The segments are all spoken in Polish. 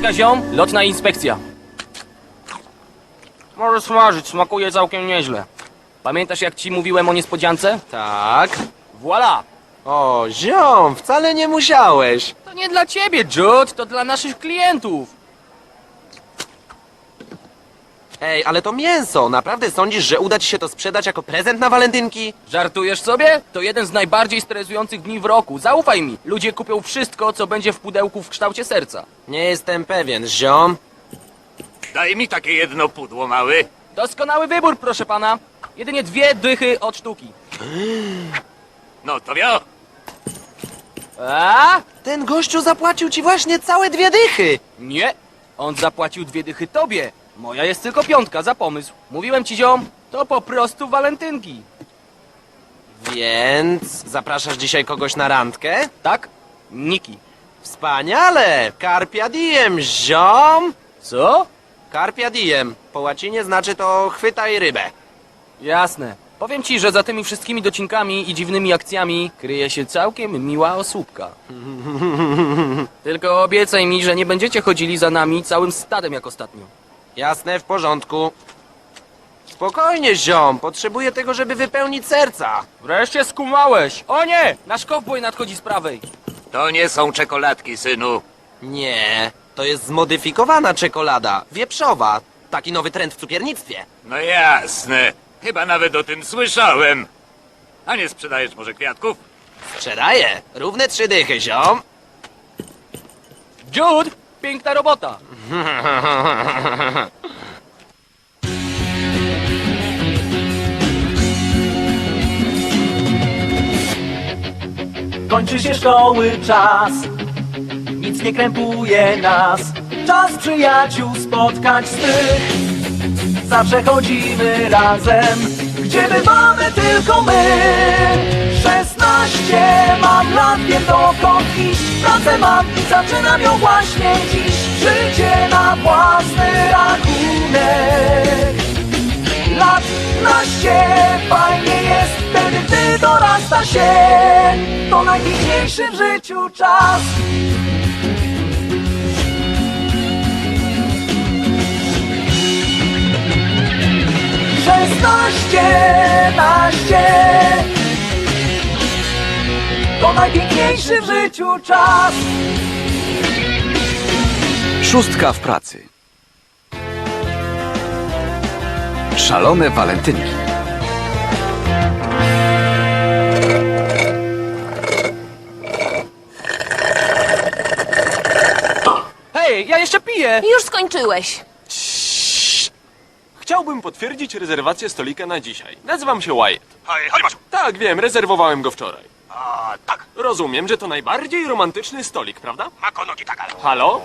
Czeka ziom, lotna inspekcja. Może smażyć, smakuje całkiem nieźle. Pamiętasz jak ci mówiłem o niespodziance? Tak. Voila! O, ziom, wcale nie musiałeś. To nie dla ciebie, Jude, to dla naszych klientów. Ej, ale to mięso. Naprawdę sądzisz, że uda ci się to sprzedać jako prezent na walentynki? Żartujesz sobie? To jeden z najbardziej stresujących dni w roku. Zaufaj mi, ludzie kupią wszystko, co będzie w pudełku w kształcie serca. Nie jestem pewien, ziom. Daj mi takie jedno pudło, mały. Doskonały wybór, proszę pana. Jedynie dwie dychy od sztuki. No to wio. A? Ten gościu zapłacił ci właśnie całe dwie dychy. Nie, on zapłacił dwie dychy tobie. Moja jest tylko piątka za pomysł. Mówiłem ci, ziom, to po prostu walentynki. Więc zapraszasz dzisiaj kogoś na randkę? Tak? Niki. Wspaniale! Carpia diem, ziom! Co? Carpia diem. Po łacinie znaczy to chwytaj rybę. Jasne. Powiem ci, że za tymi wszystkimi docinkami i dziwnymi akcjami kryje się całkiem miła osóbka. Tylko obiecaj mi, że nie będziecie chodzili za nami całym stadem jak ostatnio. Jasne, w porządku. Spokojnie, ziom. Potrzebuję tego, żeby wypełnić serca. Wreszcie skumałeś! O nie! Nasz kowboj nadchodzi z prawej. To nie są czekoladki, synu. Nie, to jest zmodyfikowana czekolada. Wieprzowa. Taki nowy trend w cukiernictwie. No jasne. Chyba nawet o tym słyszałem. A nie sprzedajesz może kwiatków? Sprzedaję. Równe trzy dychy, ziom. Jude! Piękna robota! Kończy się szkoły czas, nic nie krępuje nas. Czas przyjaciół spotkać swych. Zawsze chodzimy razem, gdzie bywamy tylko my. Szesnaście mam lat, wiem dokąd iść. Pracę mam i zaczynam ją właśnie dziś. Życie na własny rachunek lat naście Fajnie jest wtedy, gdy dorasta się To najpiękniejszy w życiu czas Szesnaście, naście To najpiękniejszy w życiu czas Szóstka w pracy. Szalone walentynki. Hej, ja jeszcze piję! Już skończyłeś. Chciałbym potwierdzić rezerwację stolika na dzisiaj. Nazywam się Wyatt. Hej, chodź, masz. Tak, wiem, rezerwowałem go wczoraj. A, tak. Rozumiem, że to najbardziej romantyczny stolik, prawda? Mako nogi tak, ale... Halo?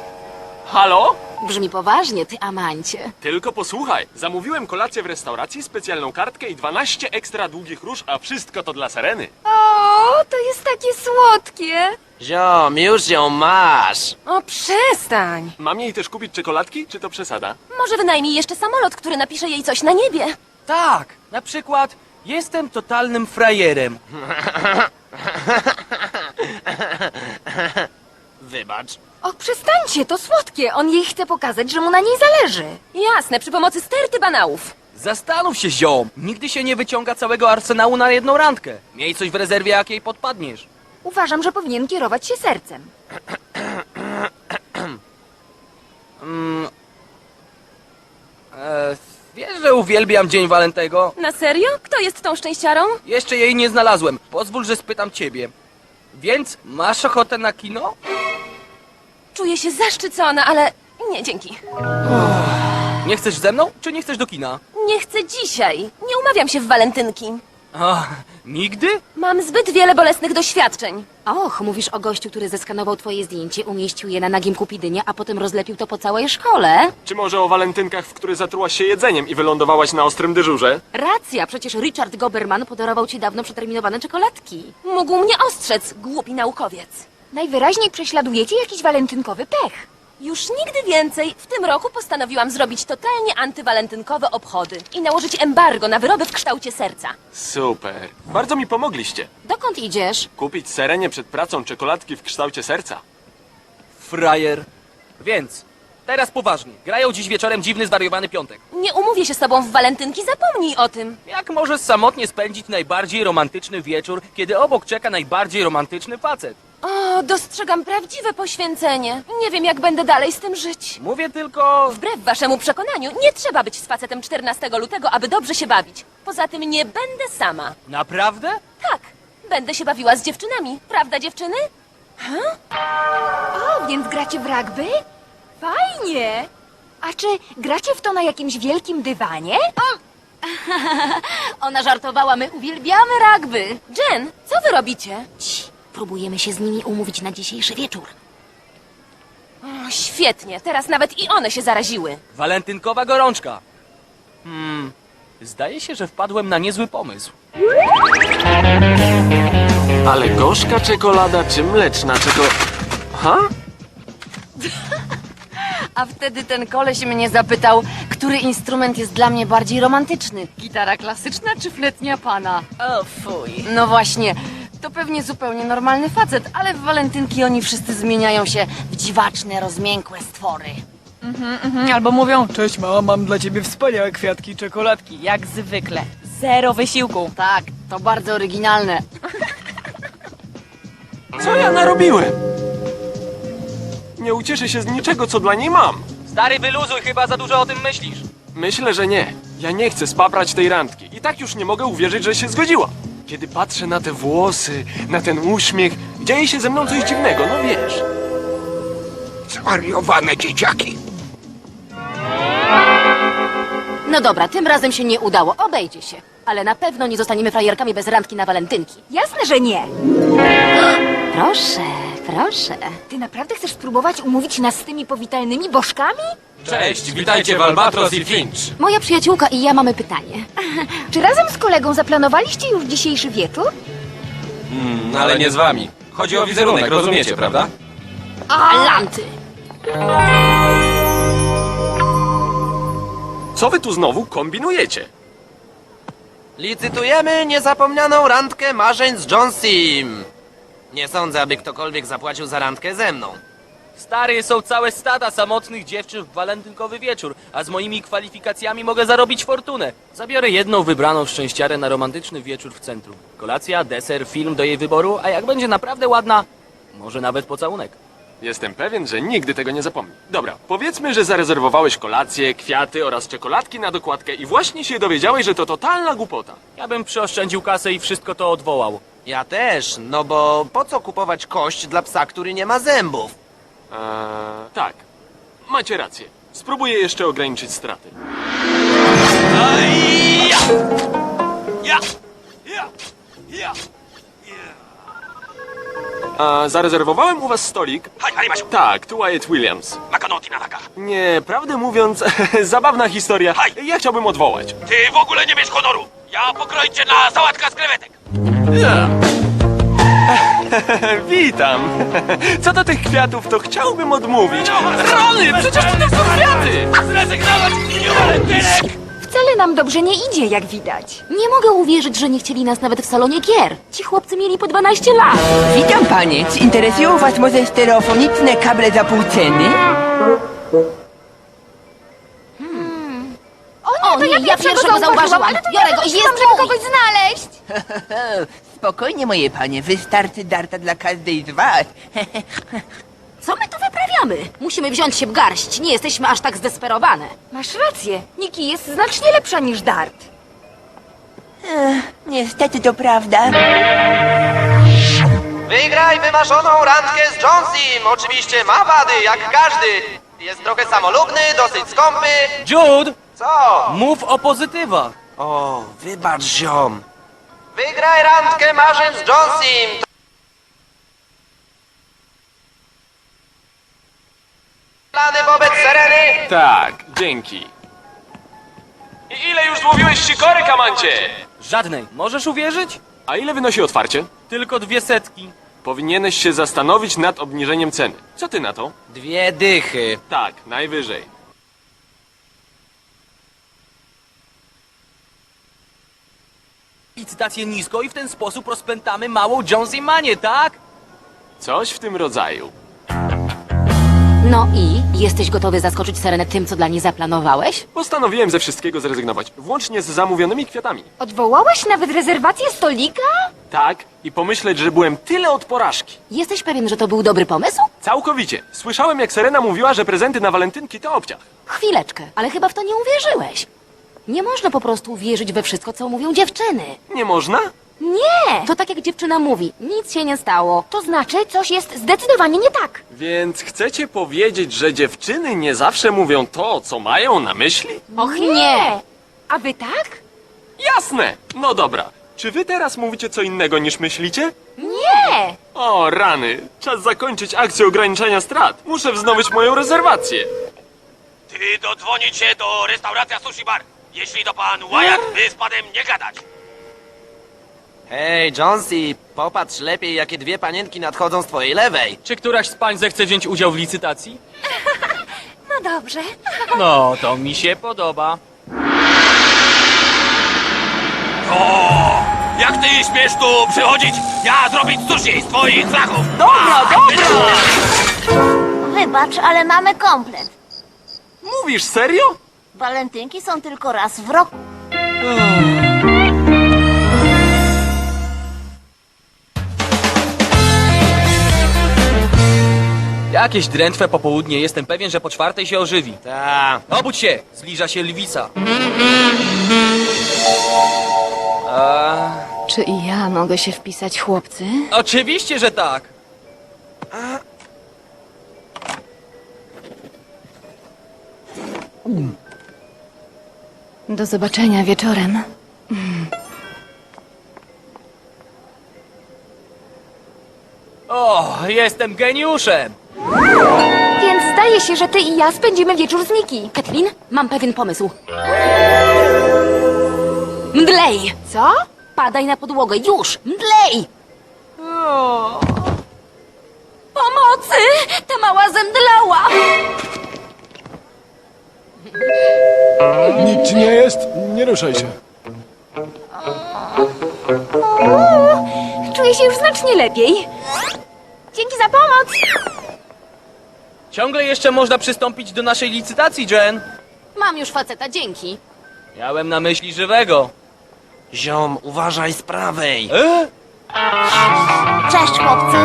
Halo? Brzmi poważnie, ty amancie. Tylko posłuchaj. Zamówiłem kolację w restauracji, specjalną kartkę i 12 ekstra długich róż, a wszystko to dla Sereny. O, to jest takie słodkie. Ziom, już ją masz. O, przestań. Mam jej też kupić czekoladki, czy to przesada? Może wynajmij jeszcze samolot, który napisze jej coś na niebie. Tak, na przykład jestem totalnym frajerem. Wybacz. O, przestańcie, to słodkie. On jej chce pokazać, że mu na niej zależy. Jasne, przy pomocy sterty banałów. Zastanów się, ziom. Nigdy się nie wyciąga całego arsenału na jedną randkę. Miej coś w rezerwie, jak jej podpadniesz. Uważam, że powinien kierować się sercem. E, wiesz, że uwielbiam Dzień Walentego? Na serio? Kto jest tą szczęściarą? Jeszcze jej nie znalazłem. Pozwól, że spytam ciebie. Więc masz ochotę na kino? Czuję się zaszczycona, ale nie dzięki. Nie chcesz ze mną, czy nie chcesz do kina? Nie chcę dzisiaj. Nie umawiam się w walentynki. A, nigdy? Mam zbyt wiele bolesnych doświadczeń. Och, mówisz o gościu, który zeskanował twoje zdjęcie, umieścił je na nagim kupidynie, a potem rozlepił to po całej szkole? Czy może o walentynkach, w które zatrułaś się jedzeniem i wylądowałaś na ostrym dyżurze? Racja, przecież Richard Goberman podarował ci dawno przeterminowane czekoladki. Mógł mnie ostrzec, głupi naukowiec. Najwyraźniej prześladujecie jakiś walentynkowy pech. Już nigdy więcej. W tym roku postanowiłam zrobić totalnie antywalentynkowe obchody i nałożyć embargo na wyroby w kształcie serca. Super. Bardzo mi pomogliście. Dokąd idziesz? Kupić Serenie przed pracą czekoladki w kształcie serca. Frajer. Więc, Teraz poważnie. Grają dziś wieczorem dziwny, zwariowany piątek. Nie umówię się z tobą w walentynki, zapomnij o tym. Jak możesz samotnie spędzić najbardziej romantyczny wieczór, kiedy obok czeka najbardziej romantyczny facet? O, dostrzegam prawdziwe poświęcenie. Nie wiem, jak będę dalej z tym żyć. Mówię tylko... Wbrew waszemu przekonaniu, nie trzeba być z facetem 14 lutego, aby dobrze się bawić. Poza tym nie będę sama. Naprawdę? Tak, będę się bawiła z dziewczynami. Prawda, dziewczyny? O, więc gracie w rugby? Fajnie! A czy gracie w to na jakimś wielkim dywanie? Ona żartowała, my uwielbiamy rugby. Jen, co wy robicie? Ci, próbujemy się z nimi umówić na dzisiejszy wieczór. O, świetnie, teraz nawet i one się zaraziły. Walentynkowa gorączka. Hmm... Zdaje się, że wpadłem na niezły pomysł. Ale gorzka czekolada czy mleczna czekolada? Ha? A wtedy ten koleś mnie zapytał, który instrument jest dla mnie bardziej romantyczny. Gitara klasyczna czy fletnia pana? O, fuj. No właśnie, to pewnie zupełnie normalny facet, ale w walentynki oni wszyscy zmieniają się w dziwaczne, rozmiękłe stwory. Albo mówią, cześć mała, mam dla ciebie wspaniałe kwiatki i czekoladki, jak zwykle. Zero wysiłku. Tak, to bardzo oryginalne. Co ja narobiłem? Nie ucieszę się z niczego, co dla niej mam. Stary, wyluzuj, chyba za dużo o tym myślisz. Myślę, że nie. Ja nie chcę spaprać tej randki. I tak już nie mogę uwierzyć, że się zgodziła. Kiedy patrzę na te włosy, na ten uśmiech, dzieje się ze mną coś dziwnego, no wiesz. Zwariowane dzieciaki. No dobra, tym razem się nie udało, obejdzie się. Ale na pewno nie zostaniemy frajerkami bez randki na walentynki. Jasne, że nie. Proszę, proszę. Ty naprawdę chcesz spróbować umówić nas z tymi powitalnymi bożkami? Cześć, witajcie w Albatros i Finch. Moja przyjaciółka i ja mamy pytanie. Czy razem z kolegą zaplanowaliście już dzisiejszy wieczór? Mm, ale nie z wami. Chodzi o wizerunek, rozumiecie, prawda? Alanty! Co wy tu znowu kombinujecie? Licytujemy niezapomnianą randkę marzeń z John Sim. Nie sądzę, aby ktokolwiek zapłacił za randkę ze mną. Stary, są całe stada samotnych dziewczyn w walentynkowy wieczór, a z moimi kwalifikacjami mogę zarobić fortunę. Zabiorę jedną wybraną szczęściarę na romantyczny wieczór w centrum. Kolacja, deser, film do jej wyboru, a jak będzie naprawdę ładna, może nawet pocałunek. Jestem pewien, że nigdy tego nie zapomni. Dobra, powiedzmy, że zarezerwowałeś kolację, kwiaty oraz czekoladki na dokładkę i właśnie się dowiedziałeś, że to totalna głupota. Ja bym przyoszczędził kasę i wszystko to odwołał. Ja też, no bo po co kupować kość dla psa, który nie ma zębów? Eee, tak, macie rację. Spróbuję jeszcze ograniczyć straty. A zarezerwowałem u was stolik. Tak, tu Wyatt Williams. Nie, prawdę mówiąc, zabawna historia. Ja chciałbym odwołać. Ty w ogóle nie miesz honoru. Ja pokroję cię na sałatka z krewetek. Witam. Co do tych kwiatów, to chciałbym odmówić. Rany, przecież to nie są kwiaty. Zrezygnować walentynek. Wcale nam dobrze nie idzie, jak widać. Nie mogę uwierzyć, że nie chcieli nas nawet w salonie gier. Ci chłopcy mieli po 12 lat. Witam panie. Czy interesują was może stereofoniczne kable za pół ceny? O nie, ja pierwszego zauważyłam. ale to Biorę ja go i jest żeby mój. kogoś znaleźć. Spokojnie moje panie, wystarczy darta dla każdej z was. Co my tu wyprawiamy? Musimy wziąć się w garść. Nie jesteśmy aż tak zdesperowane. Masz rację, Niki jest znacznie lepsza niż Dart. Niestety to prawda. Wygraj wymarzoną randkę z John Sim. Oczywiście ma wady, jak każdy. Jest trochę samolubny, dosyć skąpy. Jude, Co? mów o pozytywach. O, wybacz ziom. Wygraj randkę marzeń z John Sim. Plany wobec Sereny? Tak, dzięki. I ile już złowiłeś sikory, kamancie? Żadnej. Możesz uwierzyć? A ile wynosi otwarcie? Tylko dwie setki. Powinieneś się zastanowić nad obniżeniem ceny. Co ty na to? Dwie dychy. Tak, najwyżej. Licytację nisko i w ten sposób rozpętamy małą Jonesy Manię, tak? Coś w tym rodzaju. No i? Jesteś gotowy zaskoczyć Serenę tym, co dla niej zaplanowałeś? Postanowiłem ze wszystkiego zrezygnować, włącznie z zamówionymi kwiatami. Odwołałeś nawet rezerwację stolika? Tak, i pomyśleć, że byłem tyle od porażki. Jesteś pewien, że to był dobry pomysł? Całkowicie. Słyszałem, jak Serena mówiła, że prezenty na walentynki to obciach. Chwileczkę, ale chyba w to nie uwierzyłeś. Nie można po prostu uwierzyć we wszystko, co mówią dziewczyny. Nie można? Nie! To tak jak dziewczyna mówi, nic się nie stało. To znaczy, coś jest zdecydowanie nie tak. Więc chcecie powiedzieć, że dziewczyny nie zawsze mówią to, co mają na myśli? Och nie! A wy tak? Jasne! No dobra. Czy wy teraz mówicie co innego niż myślicie? Nie! O, rany. Czas zakończyć akcję ograniczania strat. Muszę wznowić moją rezerwację. Ty dodzwonić się do restauracja Sushi Bar. Jeśli to pan Wyatt, wy z panem nie gadać. Hej, Jonesy, popatrz lepiej, jakie dwie panienki nadchodzą z twojej lewej. Czy któraś z pań zechce wziąć udział w licytacji? No dobrze. No, to mi się podoba. Jak ty śmiesz tu przychodzić? Ja zrobić sushi z twoich flachów. Dobra, dobra! Wybacz, ale mamy komplet. Mówisz serio? Walentynki są tylko raz w roku. Jakieś drętwe popołudnie, jestem pewien, że po czwartej się ożywi. Ta. Obudź się! Zbliża się lwica. A, Czy i ja mogę się wpisać, chłopcy? oczywiście, że tak. Do zobaczenia wieczorem. O, jestem geniuszem! Więc zdaje się, że ty i ja spędzimy wieczór z Miki. Kathleen, mam pewien pomysł. Mdlej! Co? Padaj na podłogę, już! Mdlej! Pomocy! Ta mała zemdlała! Nie jest, nie ruszaj się. Czuję się już znacznie lepiej. Dzięki za pomoc! Ciągle jeszcze można przystąpić do naszej licytacji, Jen. Mam już faceta, dzięki. Miałem na myśli żywego. Ziom, uważaj z prawej. E? Cześć, chłopcy.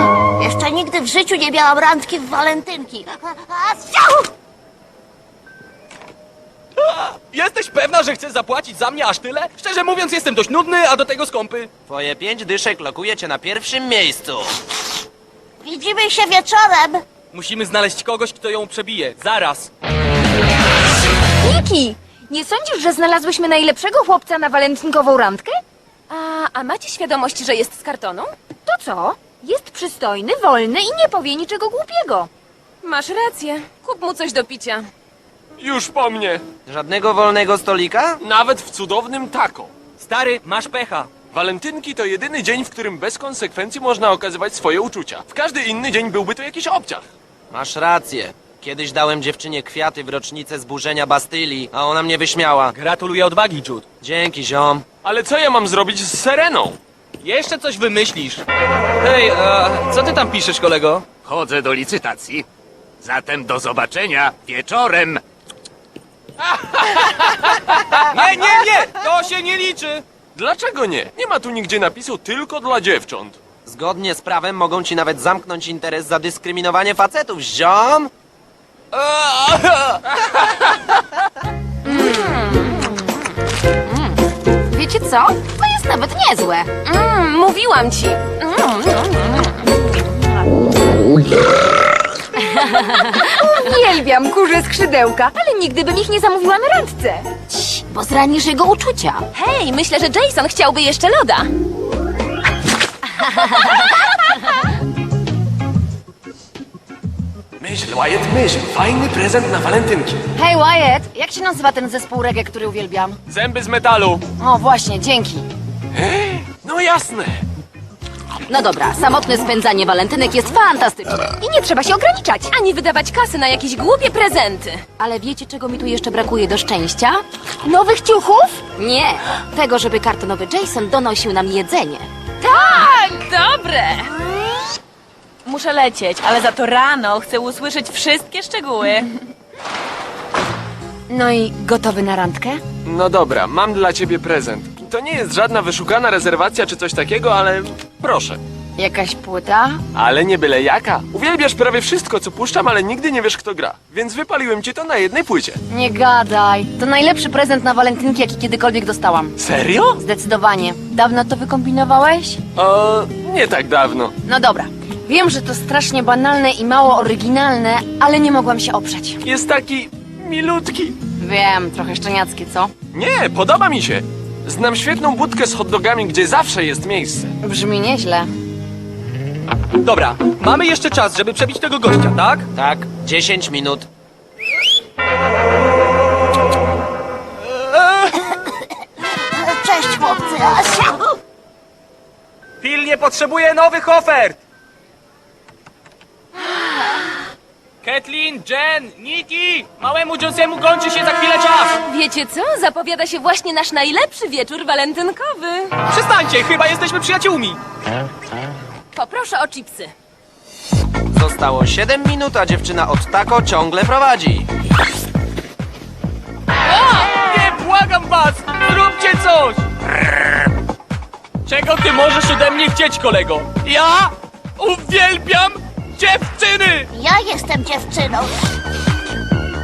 Jeszcze nigdy w życiu nie miałam randki w walentynki. A, a! Jesteś pewna, że chcesz zapłacić za mnie aż tyle? Szczerze mówiąc, jestem dość nudny, a do tego skąpy. Twoje pięć dyszek lokuje cię na pierwszym miejscu. Widzimy się wieczorem. Musimy znaleźć kogoś, kto ją przebije. Zaraz. Miki! Nie sądzisz, że znalazłyśmy najlepszego chłopca na walentynkową randkę? A, a macie świadomość, że jest z kartonu? To co? Jest przystojny, wolny i nie powie niczego głupiego. Masz rację. Kup mu coś do picia. Już po mnie. Żadnego wolnego stolika? Nawet w cudownym taco. Stary, masz pecha. Walentynki to jedyny dzień, w którym bez konsekwencji można okazywać swoje uczucia. W każdy inny dzień byłby to jakiś obciach. Masz rację. Kiedyś dałem dziewczynie kwiaty w rocznicę zburzenia Bastylii, a ona mnie wyśmiała. Gratuluję odwagi, Jude. Dzięki, ziom. Ale co ja mam zrobić z Sereną? Jeszcze coś wymyślisz. Hej, a co ty tam piszesz, kolego? Chodzę do licytacji. Zatem do zobaczenia wieczorem. Nie, nie, nie! To się nie liczy! Dlaczego nie? Nie ma tu nigdzie napisu tylko dla dziewcząt. Zgodnie z prawem mogą ci nawet zamknąć interes za dyskryminowanie facetów, ziom! Wiecie co? To jest nawet niezłe. Mm, mówiłam ci. Uwielbiam kurze skrzydełka, ale nigdy bym ich nie zamówiła na randce. Cii, bo zranisz jego uczucia. Hej, myślę, że Jason chciałby jeszcze loda. Myśl, Wyatt, myśl. Fajny prezent na walentynki. Hej Wyatt, jak się nazywa ten zespół reggae, który uwielbiam? Zęby z metalu. O, właśnie, dzięki. No jasne. No dobra, samotne spędzanie walentynek jest fantastyczne. I nie trzeba się ograniczać. Ani wydawać kasy na jakieś głupie prezenty. Ale wiecie, czego mi tu jeszcze brakuje do szczęścia? Nowych ciuchów? Nie, tego, żeby kartonowy Jason donosił nam jedzenie. Tak, dobre. Muszę lecieć, ale za to rano chcę usłyszeć wszystkie szczegóły. No i gotowy na randkę? No dobra, mam dla ciebie prezent. To nie jest żadna wyszukana rezerwacja czy coś takiego, ale proszę. Jakaś płyta? Ale nie byle jaka. Uwielbiasz prawie wszystko, co puszczam, ale nigdy nie wiesz, kto gra. Więc wypaliłem ci to na jednej płycie. Nie gadaj. To najlepszy prezent na walentynki, jaki kiedykolwiek dostałam. Serio? Zdecydowanie. Dawno to wykombinowałeś? O, nie tak dawno. No dobra. Wiem, że to strasznie banalne i mało oryginalne, ale nie mogłam się oprzeć. Jest taki milutki. Wiem, trochę szczeniackie, co? Nie, podoba mi się. Znam świetną budkę z hotdogami, gdzie zawsze jest miejsce. Brzmi nieźle. Dobra, mamy jeszcze czas, żeby przebić tego gościa, tak? Tak, 10 minut. Cześć, chłopcy. Pilnie potrzebuję nowych ofert! Kathleen, Jen, Nikki! Małemu Jonesiemu kończy się za chwilę czas! Wiecie co? Zapowiada się właśnie nasz najlepszy wieczór walentynkowy. Przestańcie, chyba jesteśmy przyjaciółmi! Poproszę o chipsy. Zostało 7 minut, a dziewczyna od tako ciągle prowadzi. Nie, błagam was! Zróbcie coś! Czego ty możesz ode mnie chcieć, kolego? Ja uwielbiam dziewczyny! Ja jestem dziewczyną.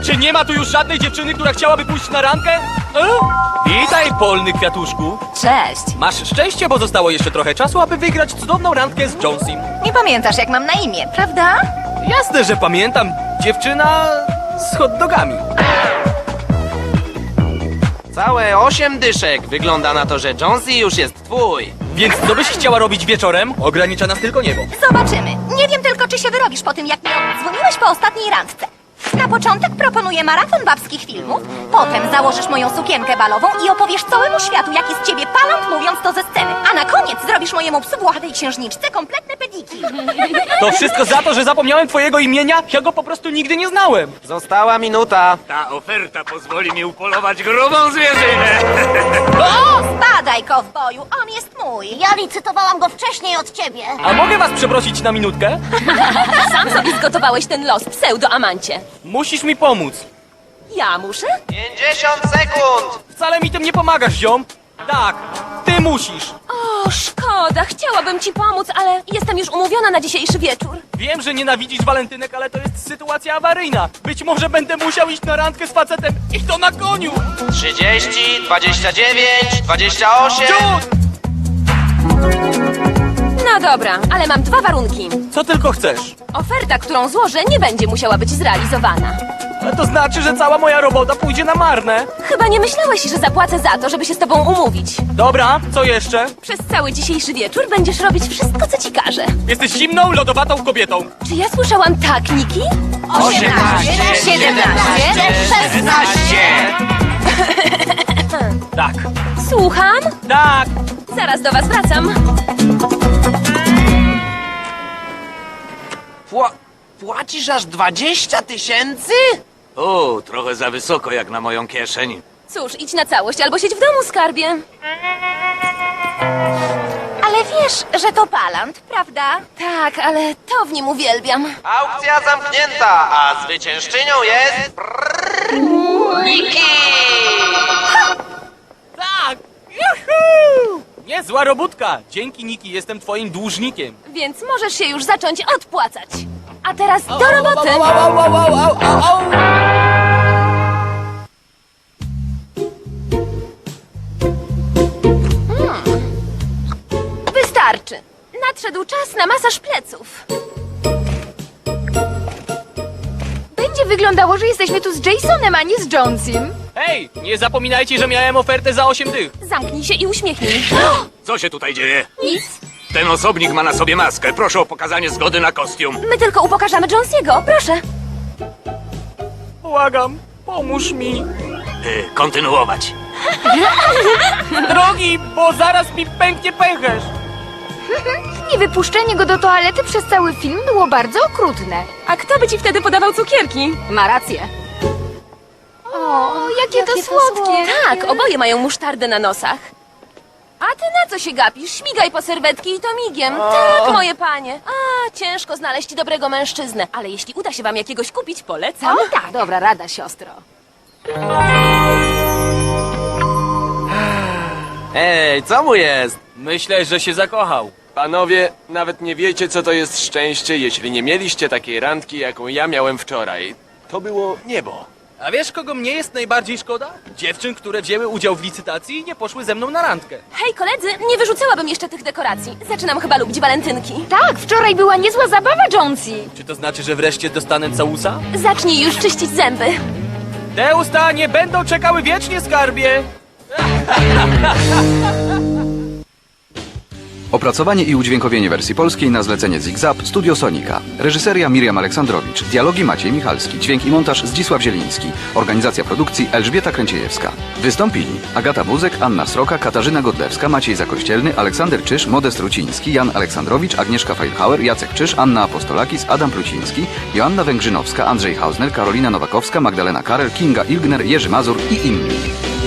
Czy nie ma tu już żadnej dziewczyny, która chciałaby pójść na randkę? E? Witaj, polny kwiatuszku. Cześć. Masz szczęście, bo zostało jeszcze trochę czasu, aby wygrać cudowną randkę z Jonesim. Nie pamiętasz, jak mam na imię, prawda? Jasne, że pamiętam. Dziewczyna z hot dogami. Całe 8 dyszek. Wygląda na to, że Jonesy już jest twój. Więc co byś chciała robić wieczorem? Ogranicza nas tylko niebo. Zobaczymy. Nie wiem tylko, czy się wyrobisz po tym, jak mi dzwoniłeś po ostatniej randce. Na początek proponuję maraton babskich filmów, potem założysz moją sukienkę balową i opowiesz całemu światu, jaki z ciebie palant, mówiąc to ze sceny. A na koniec zrobisz mojemu psu włochatej księżniczce kompletne pediki. To wszystko za to, że zapomniałem twojego imienia? Ja go po prostu nigdy nie znałem. Została minuta. Ta oferta pozwoli mi upolować grubą zwierzynę. O, spadaj, kowboju, on jest mój. Ja licytowałam go wcześniej od ciebie. A mogę was przeprosić na minutkę? Sam sobie zgotowałeś ten los, pseudo-amancie. Musisz mi pomóc. Ja muszę? 50 sekund. Wcale mi tym nie pomagasz, ziom. Tak, ty musisz. O, szkoda, chciałabym ci pomóc, ale jestem już umówiona na dzisiejszy wieczór. Wiem, że nienawidzisz walentynek, ale to jest sytuacja awaryjna. Być może będę musiał iść na randkę z facetem i to na koniu. 30, 29, 28. Ciut! No dobra, ale mam dwa warunki. Co tylko chcesz. Oferta, którą złożę, nie będzie musiała być zrealizowana. Ale to znaczy, że cała moja robota pójdzie na marne. Chyba nie myślałeś, że zapłacę za to, żeby się z tobą umówić. Dobra, co jeszcze? Przez cały dzisiejszy wieczór będziesz robić wszystko, co ci każę. Jesteś zimną, lodowatą kobietą. Czy ja słyszałam tak, Niki? 18, 17, 16. Tak, Słucham? tak. Zaraz do was wracam. Pła płacisz aż 20 tysięcy? O, trochę za wysoko jak na moją kieszeń. Cóż, idź na całość albo siedź w domu, skarbie. Ale wiesz, że to palant, prawda? Tak, ale to w nim uwielbiam. Aukcja zamknięta, a zwyciężczynią jest... Tak! Juhu! Niezła robótka. Dzięki, Niki, jestem twoim dłużnikiem. Więc możesz się już zacząć odpłacać. A teraz do roboty. Au. Wystarczy. Nadszedł czas na masaż pleców. Będzie wyglądało, że jesteśmy tu z Jasonem, a nie z Jonesim. Hej, nie zapominajcie, że miałem ofertę za 8 dych. Zamknij się i uśmiechnij. Co się tutaj dzieje? Nic. Ten osobnik ma na sobie maskę. Proszę o pokazanie zgody na kostium. My tylko upokarzamy Jonesiego, proszę. Błagam, pomóż mi. Y, kontynuować. Drogi, bo zaraz mi pęknie pęcherz. Niewypuszczenie go do toalety przez cały film było bardzo okrutne. A kto by ci wtedy podawał cukierki? Ma rację. O, jakie, to słodkie. Tak, oboje mają musztardę na nosach. A ty na co się gapisz? Śmigaj po serwetki i to migiem. Tak, moje panie. A, ciężko znaleźć dobrego mężczyznę, ale jeśli uda się wam jakiegoś kupić, polecam. Tak, dobra rada, siostro. Ej, co mu jest? Myślę, że się zakochał. Panowie, nawet nie wiecie, co to jest szczęście, jeśli nie mieliście takiej randki, jaką ja miałem wczoraj. To było niebo. A wiesz, kogo mnie jest najbardziej szkoda? Dziewczyn, które wzięły udział w licytacji i nie poszły ze mną na randkę. Hej, koledzy, nie wyrzucałabym jeszcze tych dekoracji. Zaczynam chyba lubić walentynki. Tak, wczoraj była niezła zabawa, Jonesy. Czy to znaczy, że wreszcie dostanę całusa? Zacznij już czyścić zęby. Te usta nie będą czekały wiecznie, skarbie! Opracowanie i udźwiękowienie wersji polskiej na zlecenie Zigzap Studio Sonika. Reżyseria Miriam Aleksandrowicz. Dialogi Maciej Michalski. Dźwięk i montaż Zdzisław Zieliński. Organizacja produkcji Elżbieta Kręciejewska. Wystąpili Agata Buzek, Anna Sroka, Katarzyna Godlewska, Maciej Zakościelny, Aleksander Czyż, Modest Ruciński, Jan Aleksandrowicz, Agnieszka Feilhauer, Jacek Czyż, Anna Apostolakis, Adam Pluciński, Joanna Węgrzynowska, Andrzej Hausner, Karolina Nowakowska, Magdalena Karel, Kinga Ilgner, Jerzy Mazur i inni.